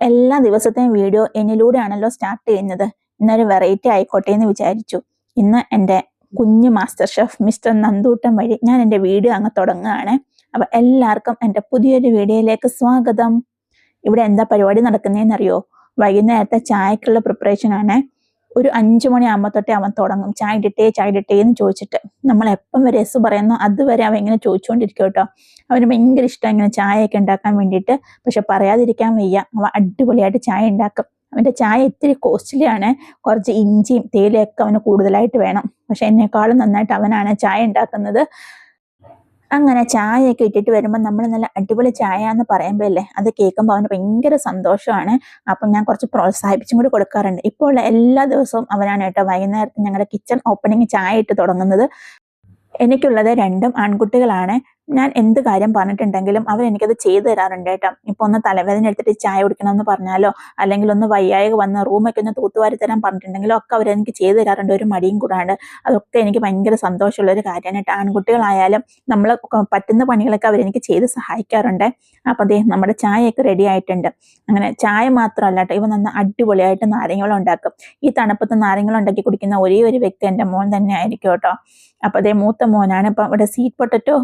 എല്ലാ ദിവസത്തെയും video എന്നിലൂടെയാണല്ലോ start ചെയ്യുന്നത്. ഇന്നൊരു വെറൈറ്റി ആയിക്കോട്ടെ എന്ന് വിചാരിച്ചു. ഇന്ന് എന്റെ കുഞ്ഞു മാസ്റ്റർ ഷെഫ് മിസ്റ്റർ നന്ദൂട്ടം വഴി ഞാൻ എന്റെ വീഡിയോ അങ്ങ് തുടങ്ങുകയാണ്. അപ്പൊ എല്ലാവർക്കും എന്റെ പുതിയൊരു വീഡിയോയിലേക്ക് സ്വാഗതം. ഇവിടെ എന്താ പരിപാടി നടക്കുന്നതെന്നറിയോ? വൈകുന്നേരത്തെ ചായക്കുള്ള പ്രിപ്പറേഷൻ ആണ്. ഒരു അഞ്ചു മണിയാകുമ്പോൾ തൊട്ടേ അവൻ തുടങ്ങും. ചായ ഇട്ടേ ചായ ഇട്ടേ എന്ന് ചോദിച്ചിട്ട്. നമ്മൾ എപ്പം വരെ എസ് പറയുന്നു അതുവരെ അവൻ ഇങ്ങനെ ചോദിച്ചുകൊണ്ടിരിക്കും കേട്ടോ. അവന് ഭയങ്കര ഇഷ്ടം ഇങ്ങനെ ചായയൊക്കെ ഉണ്ടാക്കാൻ വേണ്ടിയിട്ട്. പക്ഷെ പറയാതിരിക്കാൻ വയ്യ. അവൻ അടിപൊളിയായിട്ട് ചായ ഉണ്ടാക്കും. അവന്റെ ചായ ഇത്തിരി കോസ്റ്റ്ലി ആണ് കുറച്ച് ഇഞ്ചിയും തേയിലയൊക്കെ അവന് കൂടുതലായിട്ട് വേണം. പക്ഷെ എന്നെക്കാളും നന്നായിട്ട് അവനാണ് ചായ ഉണ്ടാക്കുന്നത്. അങ്ങനെ ചായയൊക്കെ ഇട്ടിട്ട് വരുമ്പോൾ നമ്മൾ നല്ല അടിപൊളി ചായ എന്ന് പറയുമ്പോൾ അല്ലേ അത് കേൾക്കുമ്പോൾ അവന് ഭയങ്കര സന്തോഷമാണ്. അപ്പം ഞാൻ കുറച്ച് പ്രോത്സാഹിപ്പിച്ചും കൂടി കൊടുക്കാറുണ്ട്. ഇപ്പോൾ എല്ലാ ദിവസവും അവനാണ് കേട്ടോ വൈകുന്നേരത്ത് ഞങ്ങളുടെ കിച്ചൺ ഓപ്പണിങ് ചായ ഇട്ട് തുടങ്ങുന്നത്. എനിക്കുള്ളത് രണ്ടും ആൺകുട്ടികളാണ്. ഞാൻ എന്ത് കാര്യം പറഞ്ഞിട്ടുണ്ടെങ്കിലും അവർ എനിക്കത് ചെയ്തു തരാറുണ്ട് കേട്ടോ. ഇപ്പൊ ഒന്ന് തലവേദന എടുത്തിട്ട് ചായ കുടിക്കണമെന്ന് പറഞ്ഞാലോ അല്ലെങ്കിൽ ഒന്ന് വയ്യായക വന്ന് റൂമൊക്കെ ഒന്ന് തൂത്തുവാരി തരാൻ പറഞ്ഞിട്ടുണ്ടെങ്കിലോ ഒക്കെ അവരെനിക്ക് ചെയ്തു തരാറുണ്ട്. ഒരു മടിയും കൂടാണ്ട് അതൊക്കെ എനിക്ക് ഭയങ്കര സന്തോഷമുള്ള ഒരു കാര്യമാണ് കേട്ടോ. ആൺകുട്ടികളായാലും നമ്മൾ പറ്റുന്ന പണികളൊക്കെ അവരെനിക്ക് ചെയ്ത് സഹായിക്കാറുണ്ട്. അപ്പൊ അതേ നമ്മുടെ ചായയൊക്കെ റെഡി ആയിട്ടുണ്ട്. അങ്ങനെ ചായ മാത്രമല്ല കേട്ടോ ഇവ നന്ന അടിപൊളിയായിട്ട് നാരങ്ങളും ഉണ്ടാക്കും. ഈ തണുപ്പത്ത് നാരങ്ങളും ഉണ്ടാക്കി കുടിക്കുന്ന ഒരേ ഒരു വ്യക്തി എന്റെ മോൻ തന്നെ ആയിരിക്കും കേട്ടോ. അപ്പൊ അതേ മൂത്ത മോനാണ്. ഇപ്പൊ ഇവിടെ സീറ്റ് പൊട്ടറ്റോ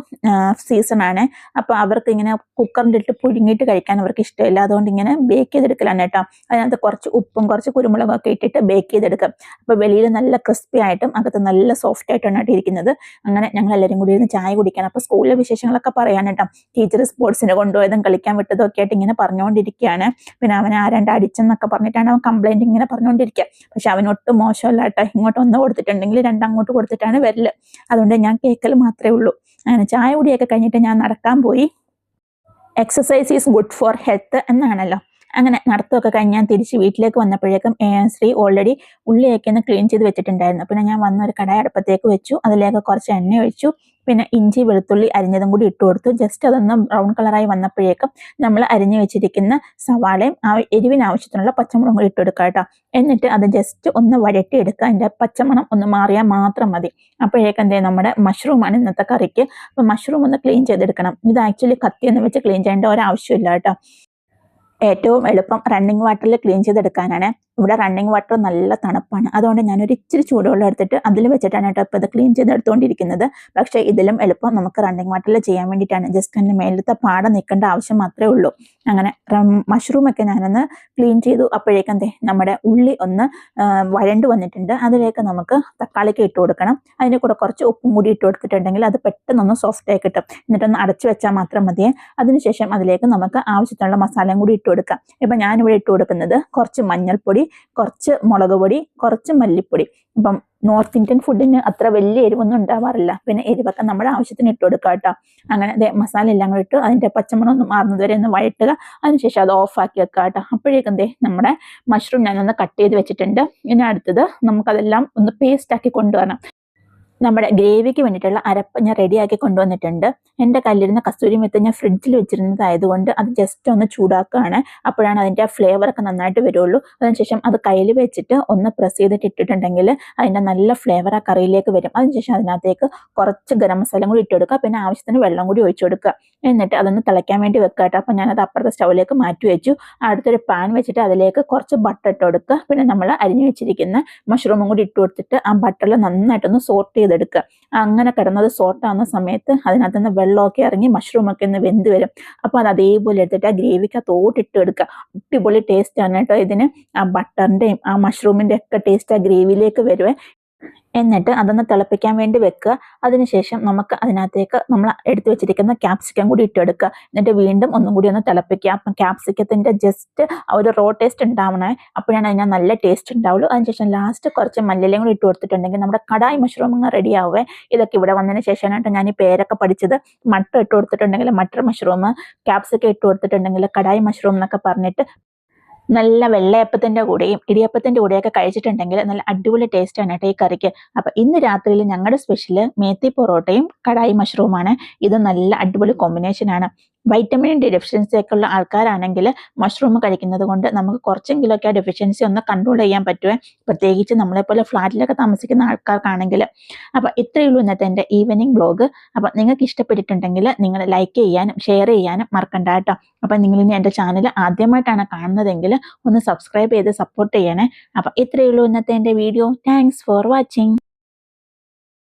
സീസൺ ആണ്. അപ്പോൾ അവർക്ക് ഇങ്ങനെ കുക്കറിന്റെ ഇട്ട് പുഴുങ്ങിയിട്ട് കഴിക്കാൻ അവർക്ക് ഇഷ്ടമില്ല. അതുകൊണ്ട് ഇങ്ങനെ ബേക്ക് ചെയ്തെടുക്കലാണ് കേട്ടോ. അതിനകത്ത് കുറച്ച് ഉപ്പും കുറച്ച് കുരുമുളകും ഒക്കെ ഇട്ടിട്ട് ബേക്ക് ചെയ്തെടുക്കും അപ്പോൾ വെളിയിൽ നല്ല ക്രിസ്പി ആയിട്ടും അകത്ത് നല്ല സോഫ്റ്റ് ആയിട്ടാണ് ഇരിക്കുന്നത്. അങ്ങനെ ഞങ്ങൾ എല്ലാവരും കൂടി ഇരുന്ന് ചായ കുടിക്കാൻ അപ്പോൾ സ്കൂളിലെ വിശേഷങ്ങളൊക്കെ പറയാൻ കേട്ടോ. ടീച്ചർ സ്പോർട്സിന് കൊണ്ടുപോയതും കളിക്കാൻ വിട്ടതും ഒക്കെ ആയിട്ട് ഇങ്ങനെ പറഞ്ഞുകൊണ്ടിരിക്കുകയാണ്. പിന്നെ അവനെ ആരാണ്ട് അടിച്ചെന്നൊക്കെ പറഞ്ഞിട്ടാണ് അവൻ കംപ്ലൈന്റ് ഇങ്ങനെ പറഞ്ഞുകൊണ്ടിരിക്കുക. പക്ഷെ അവനൊട്ടും മോശമല്ല കേട്ടോ. ഇങ്ങോട്ട് ഒന്ന് കൊടുത്തിട്ടുണ്ടെങ്കിൽ രണ്ടങ്ങോട്ട് കൊടുത്തിട്ടാണ് വരൽ. അതുകൊണ്ട് ഞാൻ കേൾക്കൽ മാത്രമേ ഉള്ളൂ. അങ്ങനെ ചായ കുടിയൊക്കെ കഴിഞ്ഞിട്ട് ഞാൻ നടക്കാൻ പോയി. Exercise is good for health എന്നാണല്ലോ. അങ്ങനെ നടത്തമൊക്കെ കഴിഞ്ഞ് ഞാൻ തിരിച്ച് വീട്ടിലേക്ക് വന്നപ്പോഴേക്കും ശ്രീ ഓൾറെഡി ഉള്ളിയൊക്കെ ഒന്ന് ക്ലീൻ ചെയ്ത് വെച്ചിട്ടുണ്ടായിരുന്നു. പിന്നെ ഞാൻ വന്നൊരു കടായ അടുപ്പത്തേക്ക് വെച്ചു. അതിലേക്ക് കുറച്ച് എണ്ണ ഒഴിച്ചു. പിന്നെ ഇഞ്ചി വെളുത്തുള്ളി അരിഞ്ഞതും കൂടി ഇട്ട് കൊടുത്തു. ജസ്റ്റ് അതൊന്ന് ബ്രൗൺ കളറായി വന്നപ്പോഴേക്കും നമ്മൾ അരിഞ്ഞു വെച്ചിരിക്കുന്ന സവാളയും ആ എരിവിന് ആവശ്യത്തിനുള്ള പച്ചമുളകും കൂടി ഇട്ട് കൊടുക്കുക കേട്ടോ. എന്നിട്ട് അത് ജസ്റ്റ് ഒന്ന് വഴറ്റി എടുക്കുക. അതിന്റെ പച്ചമണം ഒന്ന് മാറിയാൽ മാത്രം മതി. അപ്പോഴേക്കും എന്തേ നമ്മുടെ മഷ്റൂമാണ് ഇന്നത്തെ കറിക്ക്. അപ്പോൾ മഷ്റൂം ഒന്ന് ക്ലീൻ ചെയ്തെടുക്കണം. ഇത് ആക്ച്വലി കത്തി എന്ന് വെച്ച് ക്ലീൻ ചെയ്യേണ്ട ഒരാവശ്യമില്ല കേട്ടോ. ഏറ്റവും എളുപ്പം റണ്ണിങ് വാട്ടറിൽ ക്ലീൻ ചെയ്തെടുക്കാനാണ്. ഇവിടെ റണ്ണിങ് വാട്ടർ നല്ല തണുപ്പാണ്. അതുകൊണ്ട് ഞാനൊരു ഇച്ചിരി ചൂടുവെള്ളം എടുത്തിട്ട് അതിൽ വെച്ചിട്ടാണ് കേട്ടോ ഇപ്പോൾ ഇത് ക്ലീൻ ചെയ്ത് ചെയ്തെടുത്തുകൊണ്ടിരിക്കുന്നത് പക്ഷേ ഇതിലും എളുപ്പം നമുക്ക് റണ്ണിങ് വാട്ടറിൽ ചെയ്യാൻ വേണ്ടിയിട്ടാണ്. ജസ്റ്റ് അതിന്റെ മേലത്തെ പാട നിൽക്കേണ്ട ആവശ്യം മാത്രമേ ഉള്ളൂ. അങ്ങനെ മഷ്റൂമൊക്കെ ഞാനൊന്ന് ക്ലീൻ ചെയ്തു. അപ്പോഴേക്കും നമ്മുടെ ഉള്ളി ഒന്ന് വഴണ്ട് വന്നിട്ടുണ്ട്. അതിലേക്ക് നമുക്ക് തക്കാളിക്ക് ഇട്ട് കൊടുക്കണം. അതിന്റെ കൂടെ കുറച്ച് ഉപ്പും കൂടി ഇട്ട് കൊടുത്തിട്ടുണ്ടെങ്കിൽ അത് പെട്ടെന്നൊന്ന് സോഫ്റ്റ് ആയി കിട്ടും. എന്നിട്ടൊന്ന് അടച്ചു വെച്ചാൽ മാത്രം മതിയേ. അതിനുശേഷം അതിലേക്ക് നമുക്ക് ആവശ്യത്തിനുള്ള മസാലയും കൂടി ഇട്ട് കൊടുക്കാം. ഇപ്പം ഞാനിവിടെ ഇട്ട് കൊടുക്കുന്നത് കുറച്ച് മഞ്ഞൾപ്പൊടി കുറച്ച് മുളക് പൊടി കുറച്ച് മല്ലിപ്പൊടി. ഇപ്പം നോർത്ത് ഇന്ത്യൻ ഫുഡിന് അത്ര വലിയ എരിവൊന്നും ഉണ്ടാവാറില്ല. പിന്നെ എരിവൊക്കെ നമ്മുടെ ആവശ്യത്തിന് ഇട്ട് കൊടുക്കുക കേട്ടോ. അങ്ങനെ അതെ മസാല എല്ലാം കൂടി ഇട്ട് അതിന്റെ പച്ചമുളക് മാറുന്നത് വരെ ഒന്ന് വഴറ്റുക. അതിനുശേഷം അത് ഓഫാക്കി വെക്കുക കേട്ടോ. അപ്പോഴേക്കും എന്തേ നമ്മുടെ മഷ്റൂം ഞാനൊന്ന് കട്ട് ചെയ്ത് വെച്ചിട്ടുണ്ട്. ഇനി അടുത്തത് നമുക്കതെല്ലാം ഒന്ന് പേസ്റ്റ് ആക്കി കൊണ്ടുവരണം. നമ്മുടെ ഗ്രേവിക്ക് വേണ്ടിയിട്ടുള്ള അരപ്പ് ഞാൻ റെഡിയാക്കി കൊണ്ടുവന്നിട്ടുണ്ട്. എന്റെ കല്ലിരുന്ന കസ്തൂരി മെത്ത് ഞാൻ ഫ്രിഡ്ജിൽ വെച്ചിരുന്നതായതുകൊണ്ട് അത് ജസ്റ്റ് ഒന്ന് ചൂടാക്കുകയാണ് അപ്പോഴാണ് അതിന്റെ ഒക്കെ നന്നായിട്ട് വരുള്ളൂ. അതിനുശേഷം അത് കയ്യിൽ വെച്ചിട്ട് ഒന്ന് പ്രസ് ചെയ്തിട്ട് ഇട്ടിട്ടുണ്ടെങ്കിൽ അതിന്റെ നല്ല ഫ്ലേവർ ആ കറിയിലേക്ക് വരും. അതിനുശേഷം അതിനകത്തേക്ക് കുറച്ച് ഗരം മസാല കൂടി ഇട്ട് കൊടുക്കുക. പിന്നെ ആവശ്യത്തിന് വെള്ളം കൂടി ഒഴിച്ചു കൊടുക്കുക. എന്നിട്ട് അതൊന്ന് തിളയ്ക്കാൻ വേണ്ടി വെക്കുക കേട്ടോ. അപ്പം ഞാനത് അപ്പുറത്തെ സ്റ്റൗവിലേക്ക് മാറ്റി വെച്ചു. അടുത്തൊരു പാൻ വെച്ചിട്ട് അതിലേക്ക് കുറച്ച് ബട്ടർ ഇട്ട് കൊടുക്കുക. പിന്നെ നമ്മൾ അരിഞ്ഞു വെച്ചിരിക്കുന്ന മഷ്റൂമും കൂടി ഇട്ട് കൊടുത്തിട്ട് ആ ബട്ടറിൽ നന്നായിട്ടൊന്ന് സോർട്ട് ചെയ്തെടുക്കുക. അങ്ങനെ കിടന്നത് സോട്ടാകുന്ന സമയത്ത് അതിനകത്ത് നിന്ന് വെള്ളമൊക്കെ ഇറങ്ങി മഷ്റൂമൊക്കെ ഒന്ന് വെന്ത് വരും. അപ്പോൾ അത് അതേപോലെ എടുത്തിട്ട് ആ ഗ്രേവിക്ക് ആ തോട്ടിട്ട് എടുക്കുക അടിപൊളി ടേസ്റ്റ് ആണ് കേട്ടോ ഇതിന്. ആ ബട്ടറിന്റെയും ആ മഷ്റൂമിന്റെ ഒക്കെ ടേസ്റ്റ് ആ ഗ്രേവിയിലേക്ക് വരുവേ. എന്നിട്ട് അതൊന്ന് തിളപ്പിക്കാൻ വേണ്ടി വെക്കുക. അതിനുശേഷം നമുക്ക് അതിനകത്തേക്ക് നമ്മൾ എടുത്തു വെച്ചിരിക്കുന്ന ക്യാപ്സിക്കം കൂടി ഇട്ടെടുക്കുക. എന്നിട്ട് വീണ്ടും ഒന്നും കൂടി ഒന്ന് തിളപ്പിക്കുക. അപ്പം ക്യാപ്സിക്കത്തിന്റെ ജസ്റ്റ് ഒരു റോ ടേസ്റ്റ് ഉണ്ടാവണേ. അപ്പോഴാണ് അതിന് നല്ല ടേസ്റ്റ് ഉണ്ടാവുള്ളൂ. അതിനുശേഷം ലാസ്റ്റ് കുറച്ച് മല്ലിലയും കൂടി ഇട്ട് കൊടുത്തിട്ടുണ്ടെങ്കിൽ നമ്മുടെ കടായി മഷ്റൂം അങ്ങ് റെഡി ആവേ. ഇതൊക്കെ ഇവിടെ വന്നതിന് ശേഷമാണ് ഞാൻ ഈ പേരൊക്കെ പഠിച്ചത്. മട്ടർ ഇട്ട് കൊടുത്തിട്ടുണ്ടെങ്കിൽ മട്ടർ മഷ്റൂം ക്യാപ്സിക്കം ഇട്ട് കൊടുത്തിട്ടുണ്ടെങ്കിൽ കടായി മഷ്റൂം എന്നൊക്കെ പറഞ്ഞിട്ട് നല്ല വെള്ളയപ്പത്തിന്റെ കൂടെയും ഇടിയപ്പത്തിന്റെ കൂടെയൊക്കെ കഴിച്ചിട്ടുണ്ടെങ്കിൽ നല്ല അടിപൊളി ടേസ്റ്റാണ് കേട്ടോ ഈ കറിക്ക്. അപ്പോൾ ഇന്ന് രാത്രിയിൽ ഞങ്ങളുടെ സ്പെഷ്യൽ മേത്തി പൊറോട്ടയും കടായി മഷ്റൂമാണ് ഇത് നല്ല അടിപൊളി കോമ്പിനേഷൻ ആണ്. വൈറ്റമിൻ ഡെഫിഷ്യൻസി ഒക്കെ ഉള്ള ആൾക്കാരാണെങ്കിൽ മഷ്റൂം കഴിക്കുന്നത് കൊണ്ട് നമുക്ക് കുറച്ചെങ്കിലുമൊക്കെ ആ ഡെഫിഷ്യൻസി ഒന്ന് കൺട്രോൾ ചെയ്യാൻ പറ്റുമേ പ്രത്യേകിച്ച് നമ്മളെപ്പോലെ ഫ്ലാറ്റിലൊക്കെ താമസിക്കുന്ന ആൾക്കാർക്കാണെങ്കിൽ. അപ്പോൾ ഇത്രയേ ഉള്ളൂ ഇന്നത്തെ എന്റെ ഈവനിങ് ബ്ലോഗ് അപ്പോൾ നിങ്ങൾക്ക് ഇഷ്ടപ്പെട്ടിട്ടുണ്ടെങ്കിൽ നിങ്ങൾ ലൈക്ക് ചെയ്യാനും ഷെയർ ചെയ്യാനും മറക്കണ്ട കേട്ടോ. അപ്പം നിങ്ങൾ ഇനി എന്റെ ചാനൽ ആദ്യമായിട്ടാണ് കാണുന്നതെങ്കിൽ ഒന്ന് സബ്സ്ക്രൈബ് ചെയ്ത് സപ്പോർട്ട് ചെയ്യണേ. അപ്പോൾ ഇത്രയേ ഉള്ളൂ ഇന്നത്തെ എന്റെ വീഡിയോ താങ്ക്സ് ഫോർ വാച്ചിങ്